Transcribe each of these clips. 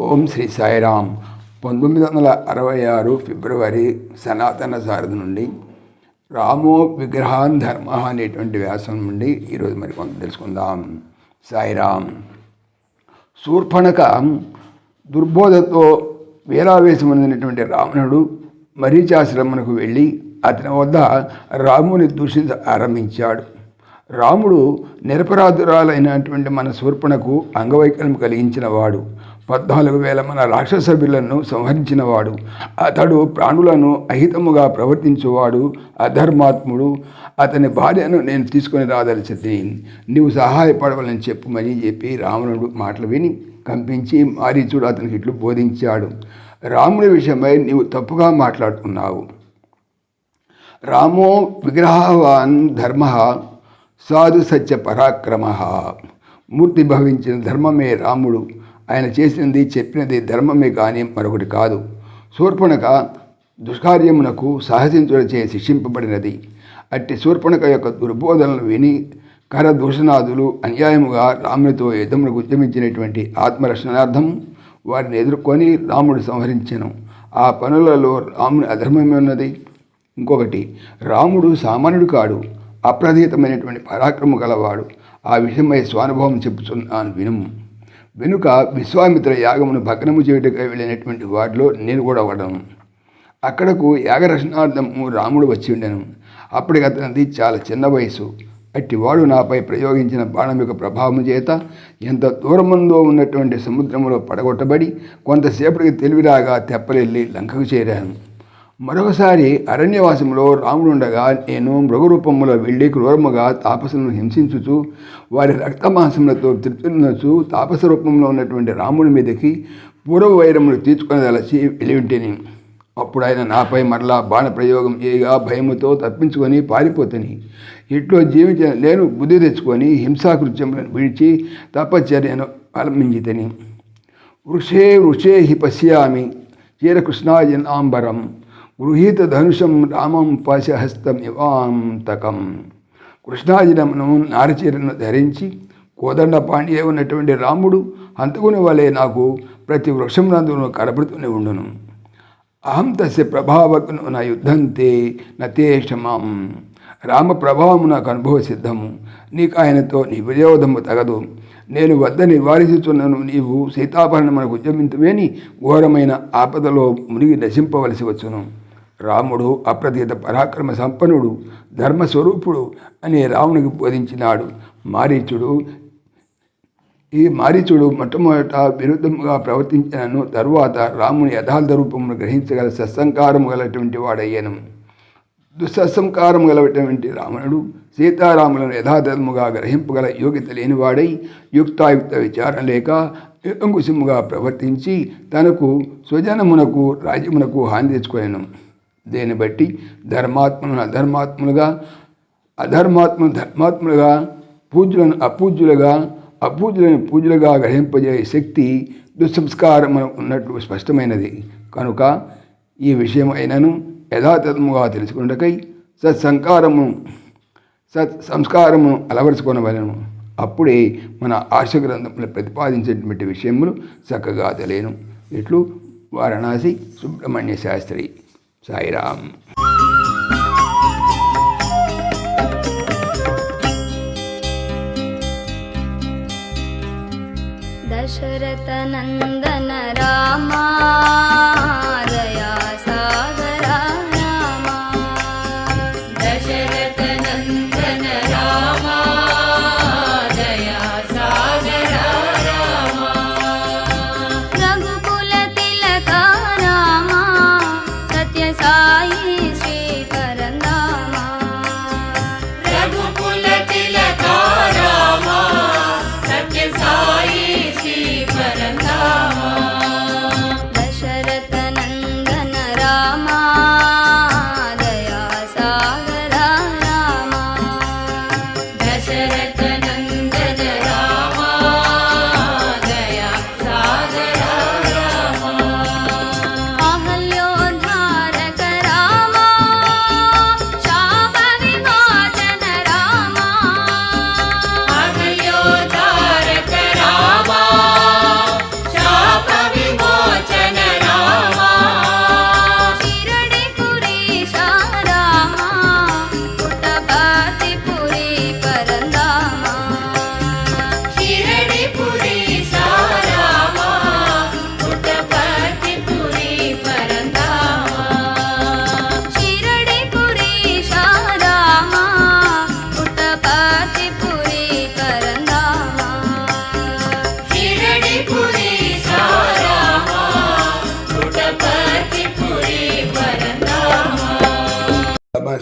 ఓం శ్రీ సాయిరామ్. పంతొమ్మిది వందల అరవై ఆరు ఫిబ్రవరి సనాతన సారథి నుండి రామో విగ్రహాన్ ధర్మ అనేటువంటి వ్యాసం నుండి ఈరోజు మరి కొంత తెలుసుకుందాం. సాయిరామ్. శూర్పణక దుర్బోధతో వీరావేశమైనటువంటి రావణుడు మరీచాశ్రమణకు వెళ్ళి అతని వద్ద రాముని దూషించ ఆరంభించాడు. రాముడు నిరపరాధురాలైనటువంటి మన శూర్పణకు అంగవైకల్యం కలిగించిన వాడు పద్నాలుగు వేల మన రాక్షస బిళ్ళను సంహరించినవాడు. అతడు ప్రాణులను అహితముగా ప్రవర్తించువాడు అధర్మాత్ముడు. అతని భార్యను నేను తీసుకొని రాదలిచింది నీవు సహాయపడవాలని చెప్పుమని చెప్పి రావణుడు మాటలు విని కంపించి మారీచుడు అతనికి ఇట్లు బోధించాడు. రాముడి విషయమై నీవు తప్పుగా మాట్లాడుతున్నావు రామో విగ్రహవాన్ ధర్మ సాధు సత్య పరాక్రమ. మూర్తి భవించిన ధర్మమే రాముడు. ఆయన చేసినది చెప్పినది ధర్మమే కానీ మరొకటి కాదు. శూర్పణక దుష్కార్యమునకు సాహసించుడచే శిక్షింపబడినది. అట్టి శూర్పణక యొక్క దుర్బోధనలు విని కర దూషణాదులు అన్యాయముగా రామునితో యుద్ధములకు ఉద్యమించినటువంటి ఆత్మరక్షణార్థం వారిని ఎదుర్కొని రాముడు సంహరించను. ఆ పనులలో రాముని అధర్మమే ఉన్నది ఇంకొకటి రాముడు సామాన్యుడు కాడు. అప్రదీతమైనటువంటి పరాక్రమ గలవాడు ఆ విషయమై స్వానుభవం చెబుతున్నాను వినుము. వెనుక విశ్వామిత్ర యాగమును భగ్నము చేయుటకై వెళ్ళినటువంటి వాటిలో నేను కూడా ఒకడను. అక్కడకు యాగరక్షణార్థము రాముడు వచ్చి ఉండెను. అప్పటికి అతనిది చాలా చిన్న వయసు అట్టివాడు నాపై ప్రయోగించిన బాణం యొక్క ప్రభావం చేత ఎంత దూరముందో ఉన్నటువంటి సముద్రంలో పడగొట్టబడి కొంతసేపటికి తెలివిరాగా తెప్పలెళ్ళి లంకకు చేరాను. మరొకసారి అరణ్యవాసంలో రాముడుండగా నేను మృగరూపములో వెళ్ళి క్రూరముగా తాపసులను హింసించుచు వారి రక్తమాంసములతో తృప్తినొచ్చు తాపస రూపంలో ఉన్నటువంటి రాముడి మీదకి పూర్వ వైరములు తీర్చుకొనదలచి వెళ్ళింటిని అప్పుడు ఆయన నాపై మరలా బాణ ప్రయోగం చేయగా భయముతో తప్పించుకొని పారిపోతని. ఇట్లో జీవించిన నేను బుద్ధి తెచ్చుకొని హింసాకృత్యములను విడిచి తపశ్చర్యను ఆరంభించితని. వృషే వృషే హి పశ్యామి. చీరకృష్ణాజనాంబరం గృహీత ధనుషం రామం పాశహస్తం ఇవాంతకం. కృష్ణాజినమును నారచీరను ధరించి కోదండ పాండ్య ఉన్నటువంటి రాముడు హంతకుని వలె నాకు ప్రతి వృక్షం నందును కనబడుతూనే ఉండును. అహం తస్య ప్రభావకును నా యుద్ధంతే నతేషమాం రామ ప్రభావము నాకు అనుభవ సిద్ధము. నీకు ఆయనతో నీ విరోధము తగదు. నేను వద్ద నివారించుతున్నాను నీవు సీతాభరణమునకు ఉద్యమింతువేని ఘోరమైన ఆపదలో మునిగి నశింపవలసి వచ్చును. రాముడు అప్రతీత పరాక్రమ సంపన్నుడు ధర్మస్వరూపుడు అని రామునికి బోధించినాడు. మారీచుడు ఈ మారీచుడు మొట్టమొదట విరుద్ధముగా ప్రవర్తించినను తరువాత రాముని యథార్థ రూపమును గ్రహించగల సత్సంకారము గలటువంటి వాడయ్యను. దుస్సంకారం గలటువంటి రావణుడు సీతారాములను యథార్థముగా గ్రహింపగల యోగ్యత లేనివాడై యుక్తాయుక్త విచారణ లేక అంకుశముగా ప్రవర్తించి తనకు స్వజనమునకు రాజ్యమునకు హాని తెచ్చుకోలేను దీన్ని బట్టి? ధర్మాత్మను అధర్మాత్ములుగా అధర్మాత్మను ధర్మాత్ములుగా పూజ్యులను అపూజ్యులుగా అపూజ్యులను పూజలుగా గ్రహింపజేయ శక్తి దుస్సంస్కారము ఉన్నట్లు స్పష్టమైనది. కనుక ఈ విషయం అయినను యథాతథముగా తెలుసుకున్నకై సత్సంకారము సత్ సంస్కారమును అలవరుచుకొనవలను. అప్పుడే మన ఆశ గ్రంథములు ప్రతిపాదించినటువంటి విషయములు చక్కగా తెలియను. ఇట్లు వారణాసి సుబ్రహ్మణ్య శాస్త్రి. दशरथनन्दन रामा।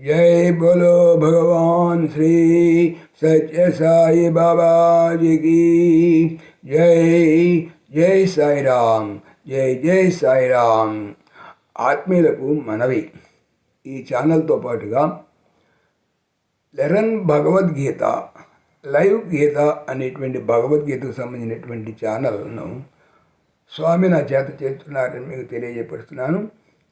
जय बोलो भगवान श्री सत्य साई बाबा जी की जय జై సాయిరామ్ జై జై సాయిరామ్ ఆత్మీయులకు మనవి ఈ ఛానల్తో పాటుగా లెరన్ భగవద్గీత లైవ్ గీత అనేటువంటి భగవద్గీతకు సంబంధించినటువంటి ఛానల్ను స్వామి నా చేత చేస్తున్నారని మీకు తెలియజేపరుస్తున్నాను